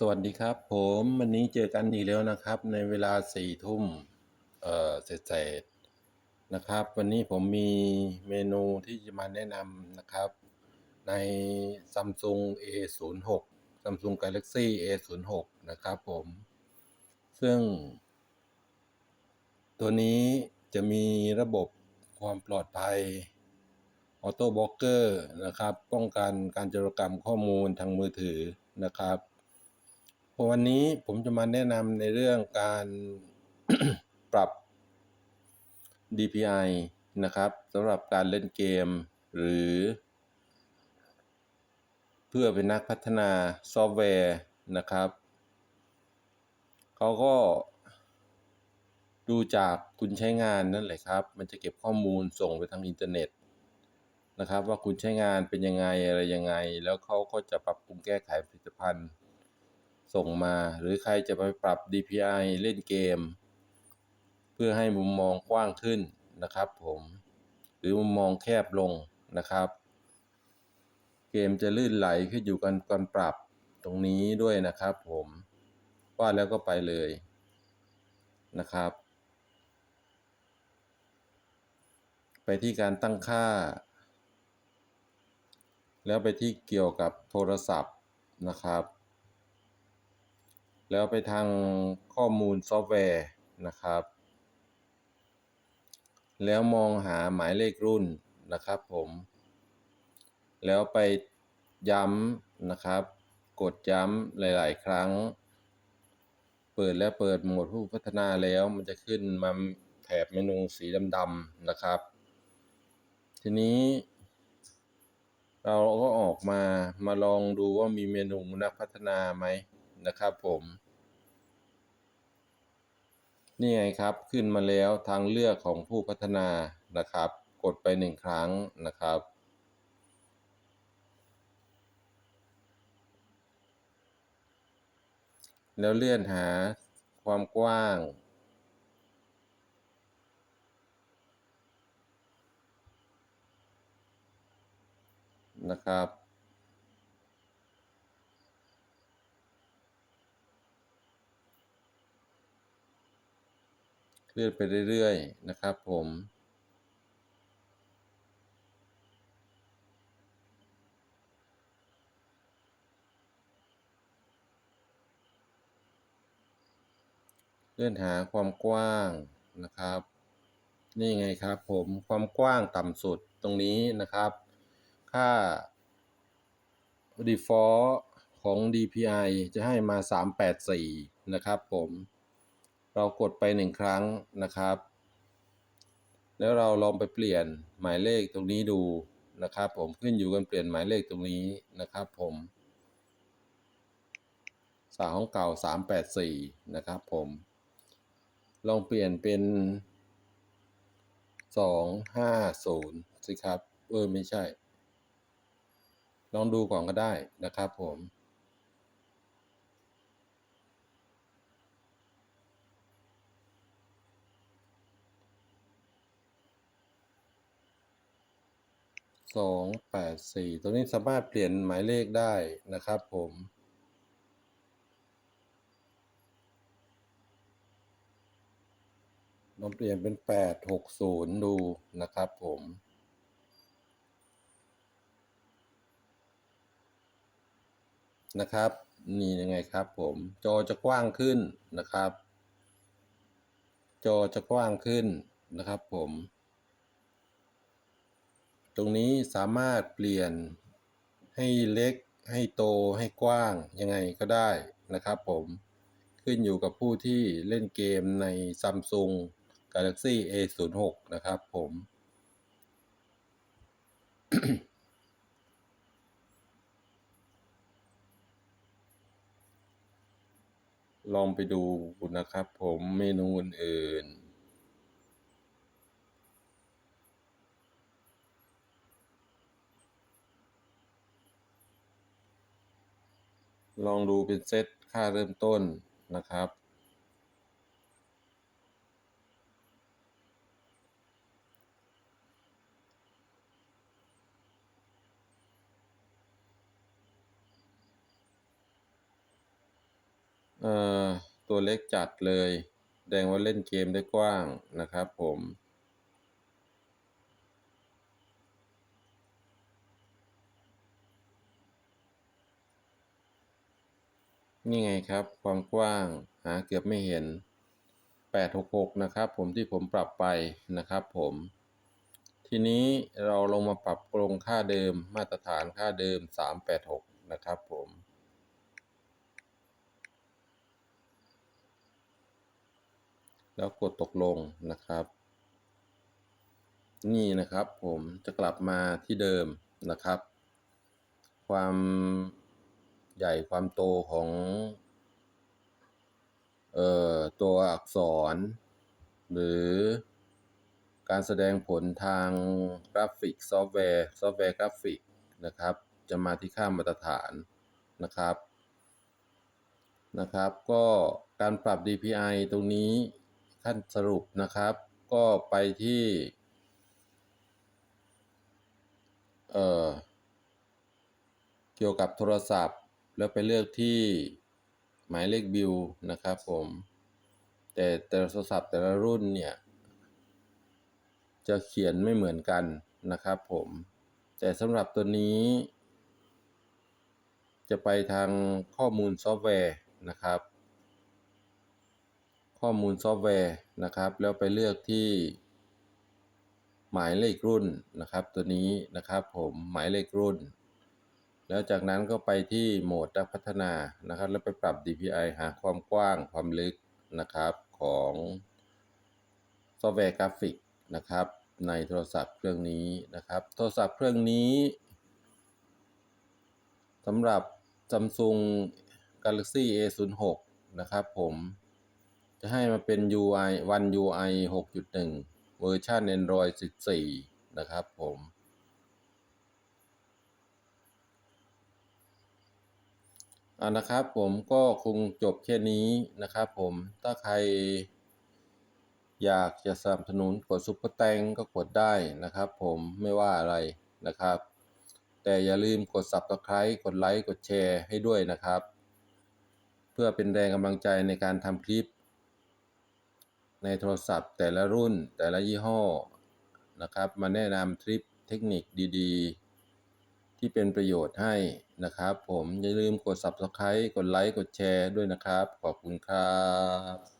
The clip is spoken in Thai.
สวัสดีครับ ผมวันนี้เจอกันอีกแล้วนะครับ ในเวลาสี่ทุ่มเอ่อเสร็จนะครับ วันนี้ผมมีเมนูที่จะมาแนะนำนะครับ ใน Samsung A06 Samsung Galaxy A06 นะครับผม ซึ่ง ตัวนี้จะมีระบบความปลอดภัยออโต้บล็อกเกอร์นะครับ ป้องกันการจรกรรมข้อมูลทางมือถือนะครับ วันนี้ผมจะมาแนะนำในเรื่องการปรับ DPI นะครับสำหรับการเล่นเกม หรือ เพื่อเป็นนักพัฒนาซอฟต์แวร์นะครับเขาก็ดูจากคุณใช้งานนั่นแหละครับ มันจะเก็บข้อมูลส่งไปทางอินเทอร์เน็ตนะครับ ว่าคุณใช้งานเป็นยังไงอะไรยังไง แล้วเขาก็จะปรับปรุงแก้ไขผลิตภัณฑ์ ส่งมา หรือใครจะไปปรับ DPI เล่นเกม เพื่อให้มุมมองกว้างขึ้นนะครับผม หรือมุมมองแคบลงนะครับ เกมจะลื่นไหลขึ้นอยู่กันการปรับตรงนี้ด้วยนะครับผมว่าแล้วก็ไปเลยนะครับ ไปที่การตั้งค่า แล้วไปที่เกี่ยวกับโทรศัพท์นะครับ แล้วไปทางข้อมูลซอฟต์แวร์นะครับ แล้วมองหาหมายเลขรุ่นนะครับผม แล้วไปย้ำนะครับ กดย้ำหลาย ๆ ครั้ง เปิดและเปิดโหมดผู้พัฒนาแล้วมันจะขึ้นมาแถบเมนูสีดำๆนะครับ ทีนี้เราก็ออกมามาลองดูว่ามีเมนูนักพัฒนาไหม นะครับผมนี่ไงครับขึ้นมาแล้วทางเลือกของผู้พัฒนานะครับ กดไปหนึ่งครั้งนะครับ แล้วเลื่อนหาความกว้าง นะครับ เลื่อนไปเรื่อยๆ นะครับผม เลื่อนหาความกว้างนะครับ นี่ไงครับผมความกว้างต่ำสุดตรงนี้นะครับ ค่า default ของ DPI จะให้มา 384 นะครับผม เรากดไปหนึ่งครั้งนะครับ แล้วเราลองไปเปลี่ยนหมายเลขตรงนี้ดูนะครับ ผมขึ้นอยู่กันเปลี่ยนหมายเลขตรงนี้นะครับ ผมสาของเก่าสามแปดสี่นะครับ ผม ลองเปลี่ยนเป็นสองห้าศูนย์สิครับ เออไม่ใช่ ลองดูก่อนก็ได้นะครับผม สองแปดสี่ตรงนี้สามารถเปลี่ยนหมายเลขได้นะครับผมลองเปลี่ยนเป็นแปดหกศูนย์ดูนะครับผมนะครับ นี่ยังไงครับผม จอจะกว้างขึ้นนะครับ จอจะกว้างขึ้นนะครับผม ตรงนี้สามารถเปลี่ยนให้เล็กให้โตให้กว้างยังไงก็ได้นะครับผมขึ้นอยู่กับผู้ที่เล่นเกมใน Samsung Galaxy A06 นะครับผม ลองไปดูนะครับผมเมนูอื่นๆ ลองดูเป็นเซตค่าเริ่มต้นนะครับ เอ่อ ตัวเล็กจัดเลย แดงว่าเล่นเกมได้กว้างนะครับผม นี่ไงครับ ความกว้าง หาเกือบไม่เห็น 866 นะครับ ผมที่ผมปรับไปนะครับผม ทีนี้เราลงมาปรับปรุงค่าเดิมมาตรฐานค่าเดิม 386 นะครับผมแล้วกดตกลงนะครับ นี่นะครับผมจะกลับมาที่เดิมนะครับ ความ ใหญ่ความโตของเอ่อตัวอักษร หรือการแสดงผลทางกราฟิกซอฟต์แวร์ซอฟต์แวร์กราฟิกนะครับ จะมาที่ค่ามาตรฐานนะครับนะครับ ก็การปรับ DPI ตรงนี้ขั้นสรุปนะครับ ก็ไปที่ เอ่อ เกี่ยวกับโทรศัพท์ แล้วไปเลือกที่หมายเลขบิลนะครับผม แต่แต่ละโทรศัพท์แต่ละรุ่นเนี่ย จะเขียนไม่เหมือนกันนะครับผม แต่สำหรับตัวนี้ จะไปทางข้อมูลซอฟต์แวร์นะครับ ข้อมูลซอฟต์แวร์นะครับ แล้วไปเลือกที่หมายเลขรุ่นนะครับ ตัวนี้นะครับผมหมายเลขรุ่น แล้วจากนั้นก็ไปที่โหมดนักพัฒนานะครับ แล้วไปปรับ DPI หาความกว้างความลึกนะครับของซอฟต์แวร์กราฟิกนะครับ ในโทรศัพท์เครื่องนี้นะครับ โทรศัพท์เครื่องนี้สำหรับ Samsung Galaxy A06 นะครับผมจะให้มาเป็น UI One UI 6.1 เวอร์ชัน Android 14 นะครับผม อ่านะครับผมก็คงจบแค่นี้นะครับผมถ้าใคร อยากจะสนับสนุนกดซุปเปอร์แตงก็กดได้นะครับผมไม่ว่าอะไรนะครับ แต่อย่าลืมกด Subscribe กดไลค์กดแชร์ให้ด้วยนะครับ เพื่อเป็นแรงกำลังใจในการทำคลิป ในโทรศัพท์แต่ละรุ่นแต่ละยี่ห้อนะครับ มาแนะนำทริปเทคนิคดี ๆ ที่เป็นประโยชน์ให้นะครับ ผมอย่าลืมกด Subscribe กดไลค์กดแชร์ด้วยนะครับ ขอบคุณครับ